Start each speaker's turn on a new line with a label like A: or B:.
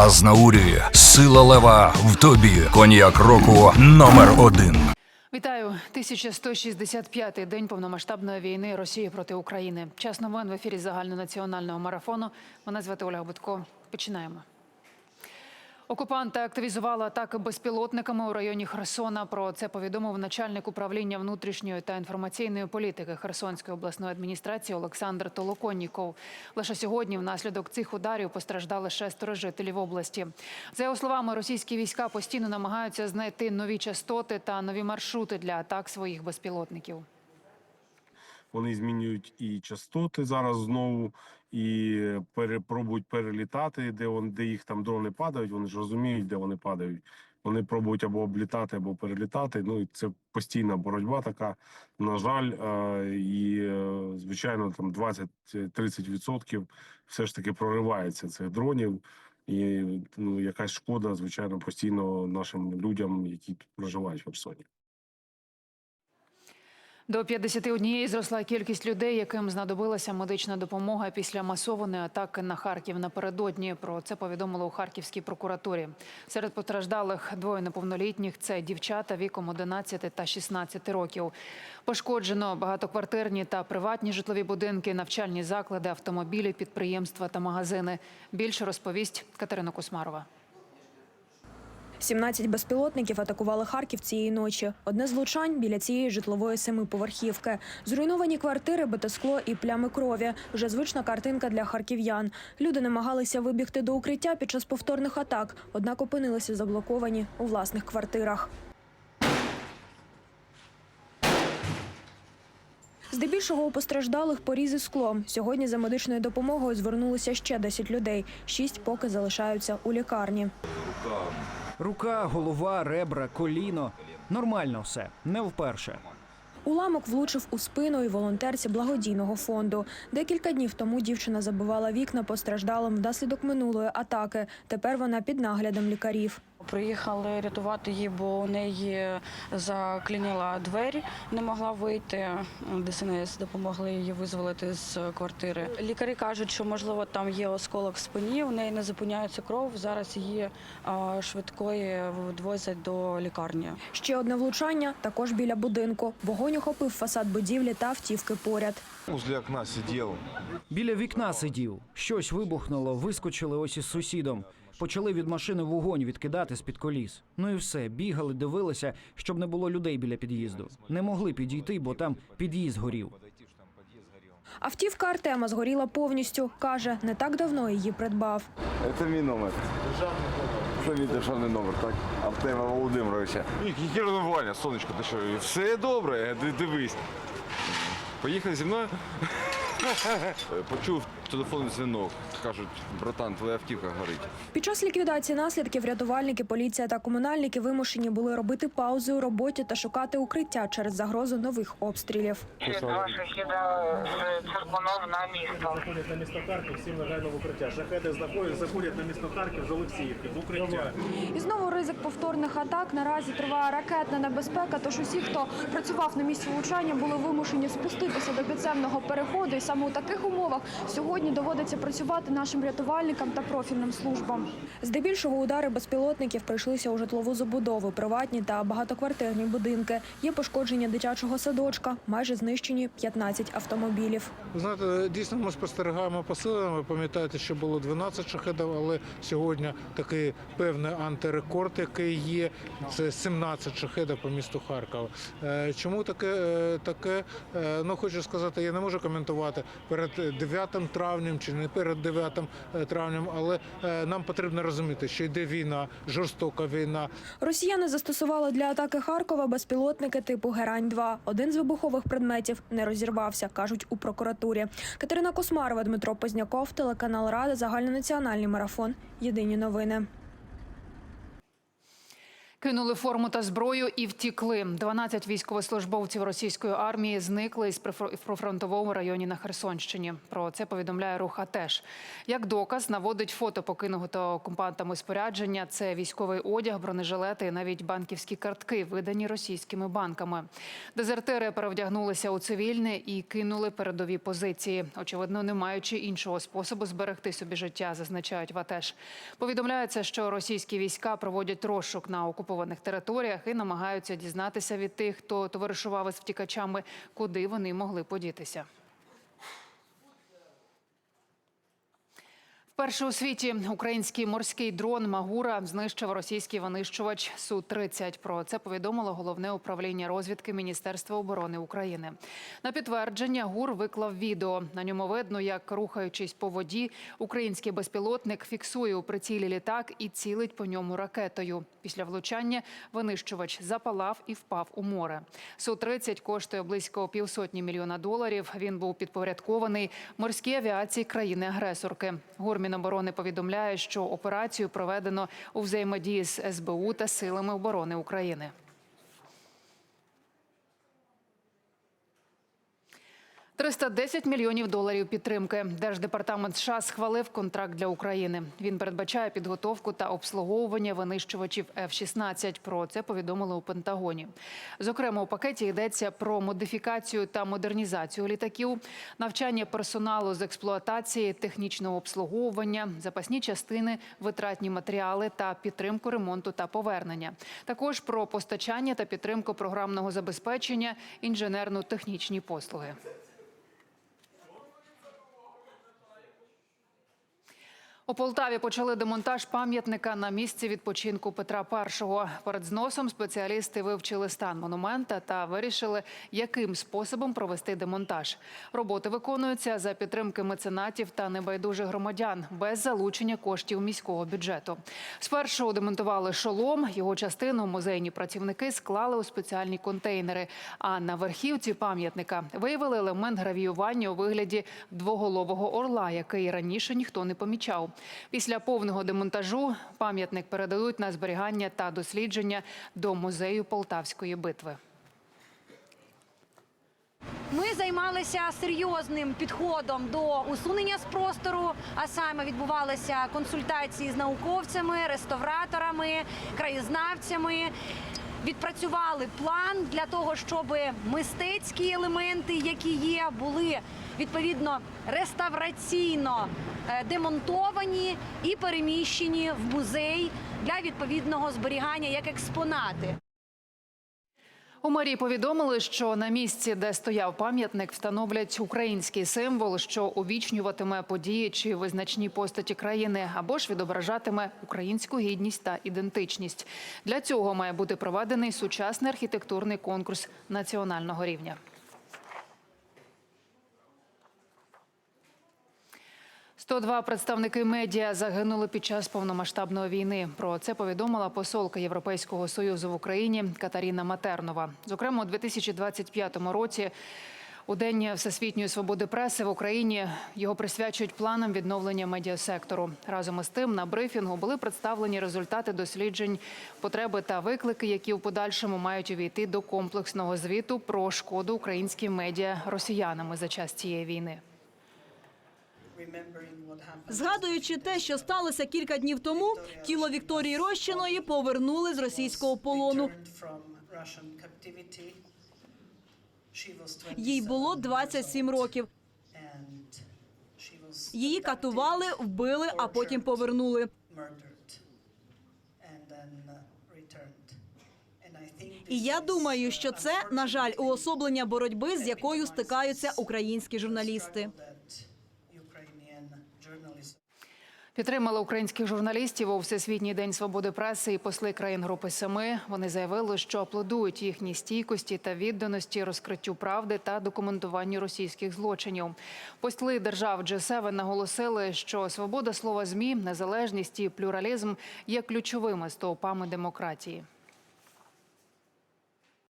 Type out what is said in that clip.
A: Азнаурі, сила лева в тобі. Коньяк року номер один.
B: Вітаю 1165-й день повномасштабної війни Росії проти України. Час новин в ефірі загальнонаціонального марафону. Мене звати Ольга Будко. Починаємо. Окупанти активізували атаки безпілотниками у районі Херсона. Про це повідомив начальник управління внутрішньої та інформаційної політики Херсонської обласної адміністрації Олександр Толоконніков. Лише сьогодні, внаслідок цих ударів, постраждали шестеро жителів області. За його словами, російські війська постійно намагаються знайти нові частоти та нові маршрути для атак своїх безпілотників.
C: Вони змінюють і частоти зараз знову, і перепробують перелітати, де вони, де їх там дрони падають. Вони ж розуміють, де вони падають. Вони пробують або облітати, або перелітати. Ну і це постійна боротьба така. На жаль, е, і е, звичайно, там 20-30% все ж таки проривається цих дронів. І ну, якась шкода, звичайно, постійно нашим людям, які тут проживають в Херсоні.
B: До 51 зросла кількість людей, яким знадобилася медична допомога після масованої атаки на Харків напередодні. Про це повідомили у Харківській прокуратурі. Серед постраждалих двоє неповнолітніх це дівчата віком 11 та 16 років. Пошкоджено багатоквартирні та приватні житлові будинки, навчальні заклади, автомобілі, підприємства та магазини. Більше розповість Катерина Кусмарова.
D: 17 безпілотників атакували Харків цієї ночі. Одне з влучань біля цієї житлової семиповерхівки. Зруйновані квартири, битескло і плями крові. Вже звична картинка для харків'ян. Люди намагалися вибігти до укриття під час повторних атак, однак опинилися заблоковані у власних квартирах. Здебільшого у постраждалих порізи склом. Сьогодні за медичною допомогою звернулися ще 10 людей. Шість поки залишаються у лікарні.
E: Рука, голова, ребра, коліно. Нормально все, не вперше.
D: Уламок влучив у спину і волонтерці благодійного фонду. Декілька днів тому дівчина забивала вікна постраждалим внаслідок минулої атаки. Тепер вона під наглядом лікарів.
F: Приїхали рятувати її, бо у неї заклініла двері, не могла вийти. ДСНС допомогли її визволити з квартири. Лікарі кажуть, що можливо там є осколок в спині. У неї не зупиняється кров. Зараз її швидкої відвозять до лікарні.
D: Ще одне влучання також біля будинку. Вогонь охопив фасад будівлі та автівки поряд.
G: Возле окна сидел.
E: Біля вікна сидів. Щось вибухнуло, вискочили ось із сусідом. Почали від машини вогонь відкидати з-під коліс. Ну і все, бігали, дивилися, щоб не було людей біля під'їзду. Не могли підійти, бо там під'їзд горів.
D: Автівка Артема згоріла повністю. Каже, не так давно її придбав.
G: Это мій номер. Це мій державний номер, так? Артема Володимировича. Яке ревнування, сонечко, ти що? Все добре, дивись. Поїхали зі мною? Почув телефонний дзвінок. Кажуть, братан, твоя автівка горить.
D: Під час ліквідації наслідків рятувальники, поліція та комунальники вимушені були робити паузи у роботі та шукати укриття через загрозу нових обстрілів.
H: Ще два шахіда з Циркунов на місто.
I: заходять на місто Харків, всім негайно в укриття. Шахеди знаходять, заходять на місто Харків з Олексіївки, в укриття.
D: І знову ризик повторних атак. Наразі триває ракетна небезпека. Тож усі, хто працював на місці влучання, були вимушені спуститися до підземного переходу. І саме у таких умовах сьогодні доводиться працювати нашим рятувальникам та профільним службам. Здебільшого удари безпілотників прийшлися у житлову забудову, приватні та багатоквартирні будинки. Є пошкодження дитячого садочка, майже знищені 15 автомобілів.
J: Знаєте, дійсно ми спостерігаємо посилення. Ви пам'ятаєте, що було 12 шахедів, але сьогодні такий певний антирекорд, який є. Це 17 шахедів по місту Харкова. Е, Чому таке? е, таке? Е, Ну хочу сказати, я не можу коментувати перед 9 травнем чи не перед 9 травнем, але е, нам потрібно розуміти, що йде війна, жорстока війна.
D: Росіяни застосували для атаки Харкова безпілотники типу Герань-2. Один з вибухових предметів не розірвався, кажуть у прокуратурі. Катерина Космарова, Дмитро Позняков, телеканал Рада, загальнонаціональний марафон. Єдині новини.
B: Кинули форму та зброю і втікли. 12 військовослужбовців російської армії зникли із прифронтовому районі на Херсонщині. Про це повідомляє рух АТЕШ. Як доказ наводить фото покинутого окупантами спорядження. Це військовий одяг, бронежилети і навіть банківські картки, видані російськими банками. Дезертири перевдягнулися у цивільне і кинули передові позиції. Очевидно, не маючи іншого способу зберегти собі життя, зазначають в АТЕШ. Повідомляється, що російські війська проводять розшук на окупованих територіях і намагаються дізнатися від тих, хто товаришував із втікачами, куди вони могли подітися. Вперше у світі український морський дрон Магура знищив російський винищувач Су-30. Про це повідомило головне управління розвідки Міністерства оборони України. На підтвердження ГУР виклав відео. На ньому видно, як рухаючись по воді, український безпілотник фіксує у прицілі літак і цілить по ньому ракетою. Після влучання винищувач запалав і впав у море. Су-30 коштує близько півсотні мільйона доларів. Він був підпорядкований морській авіації країни-агресорки. ГУР Міноборони повідомляє, що операцію проведено у взаємодії з СБУ та силами оборони України. «310 мільйонів доларів підтримки. Держдепартамент США схвалив контракт для України. Він передбачає підготовку та обслуговування винищувачів F-16. Про це повідомили у Пентагоні. Зокрема, у пакеті йдеться про модифікацію та модернізацію літаків, навчання персоналу з експлуатації, технічного обслуговування, запасні частини, витратні матеріали та підтримку ремонту та повернення. Також про постачання та підтримку програмного забезпечення, інженерно-технічні послуги. У Полтаві почали демонтаж пам'ятника на місці відпочинку Петра І. Перед зносом спеціалісти вивчили стан монумента та вирішили, яким способом провести демонтаж. Роботи виконуються за підтримки меценатів та небайдужих громадян без залучення коштів міського бюджету. Спершу демонтували шолом. Його частину музейні працівники склали у спеціальні контейнери. А на верхівці пам'ятника виявили елемент гравіювання у вигляді двоголового орла, який раніше ніхто не помічав. Після повного демонтажу пам'ятник передадуть на зберігання та дослідження до музею Полтавської битви.
K: Ми займалися серйозним підходом до усунення з простору, а саме відбувалися консультації з науковцями, реставраторами, краєзнавцями. Відпрацювали план для того, щоб мистецькі елементи, які є, були відповідно реставраційно е, демонтовані і переміщені в музей для відповідного зберігання як експонати.
B: У мерії повідомили, що на місці, де стояв пам'ятник, встановлять український символ, що увічнюватиме події чи визначні постаті країни, або ж відображатиме українську гідність та ідентичність. Для цього має бути проведений сучасний архітектурний конкурс національного рівня. «102 представники медіа загинули під час повномасштабної війни. Про це повідомила посолка Європейського союзу в Україні Катаріна Матернова. Зокрема, у 2025 році. У День Всесвітньої свободи преси в Україні його присвячують планам відновлення медіасектору. Разом із тим на брифінгу були представлені результати досліджень, потреби та виклики, які в подальшому мають увійти до комплексного звіту про шкоду українським медіа росіянами за час цієї війни.
L: Згадуючи те, що сталося кілька днів тому, тіло Вікторії Рощиної повернули з російського полону. Їй було 27 років. Її катували, вбили, а потім повернули. І я думаю, що це, на жаль, уособлення боротьби, з якою стикаються українські журналісти.
B: Підтримали українських журналістів у Всесвітній день свободи преси і посли країн Групи Семи. Вони заявили, що аплодують їхній стійкості та відданості розкриттю правди та документуванню російських злочинів. Посли держав G7 наголосили, що свобода слова змі, незалежність і плюралізм є ключовими стовпами демократії.